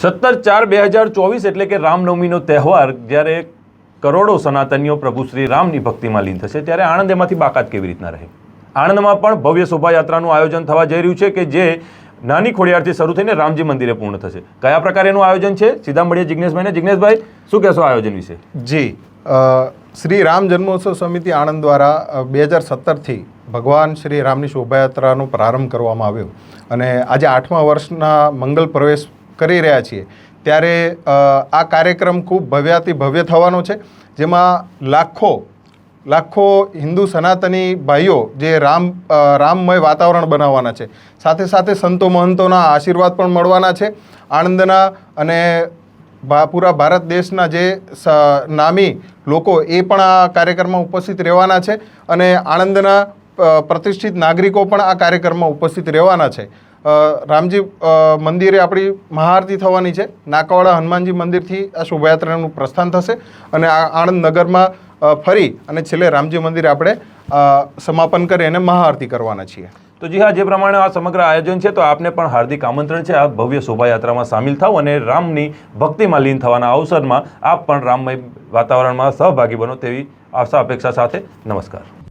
સત્તર ચાર બે હજાર ચોવીસ એટલે કે રામનવમીનો તહેવાર જ્યારે કરોડો સનાતનીઓ પ્રભુ શ્રી રામની ભક્તિમાં લીન થશે, ત્યારે આણંદ એમાંથી બાકાત કેવી રીતના રહે? આણંદમાં પણ ભવ્ય શોભાયાત્રાનું આયોજન થવા જઈ રહ્યું છે કે જે નાની ખોડિયારથી શરૂ થઈને રામજી મંદિરે પૂર્ણ થશે. કયા પ્રકારેનું આયોજન છે? સીધા મળીએ જિજ્ઞેશભાઈને જિજ્ઞેશભાઈ શું કહેશો આયોજન વિશે? જી શ્રી રામ જન્મોત્સવ સમિતિ આણંદ દ્વારા બે હજાર સત્તરથી ભગવાન શ્રી રામની શોભાયાત્રાનો પ્રારંભ કરવામાં આવ્યો. અને આજે આઠમા વર્ષના મંગલ પ્રવેશ કરી રહ્યા છીએ. ત્યારે આ કાર્યક્રમ ખૂબ ભવ્યાતિ ભવ્ય થવાનો છે, જેમાં લાખો લાખો હિન્દુ સનાતની ભાઈઓ જે રામ રામમય વાતાવરણ બનાવવાના છે. સાથે સાથે સંતો મહંતોના આશીર્વાદ પણ મળવાના છે. આણંદના અને પૂરા ભારત દેશના જે નામી લોકો એ પણ આ કાર્યક્રમમાં ઉપસ્થિત રહેવાના છે અને આણંદના પ્રતિષ્ઠિત નાગરિકો પણ આ કાર્યક્રમમાં ઉપસ્થિત રહેવાના છે. રામજી મંદિરે આપણી મહાઆરતી થવાની છે. નાકાવાડા હનુમાનજી મંદિરથી આ શોભાયાત્રાનું પ્રસ્થાન થશે અને આ આણંદ નગરમાં ફરી અને છેલ્લે રામજી મંદિરે આપણે સમાપન કરી અને મહાઆરતી કરવાના છીએ. તો જી હા, જે પ્રમાણે આ સમગ્ર આયોજન છે, તો આપને પણ હાર્દિક આમંત્રણ છે. આ ભવ્ય શોભાયાત્રામાં સામેલ થાવ અને રામની ભક્તિમાં લીન થવાના અવસરમાં આપ પણ રામમય વાતાવરણમાં સહભાગી બનો તેવી આશા, અપેક્ષા સાથે નમસ્કાર.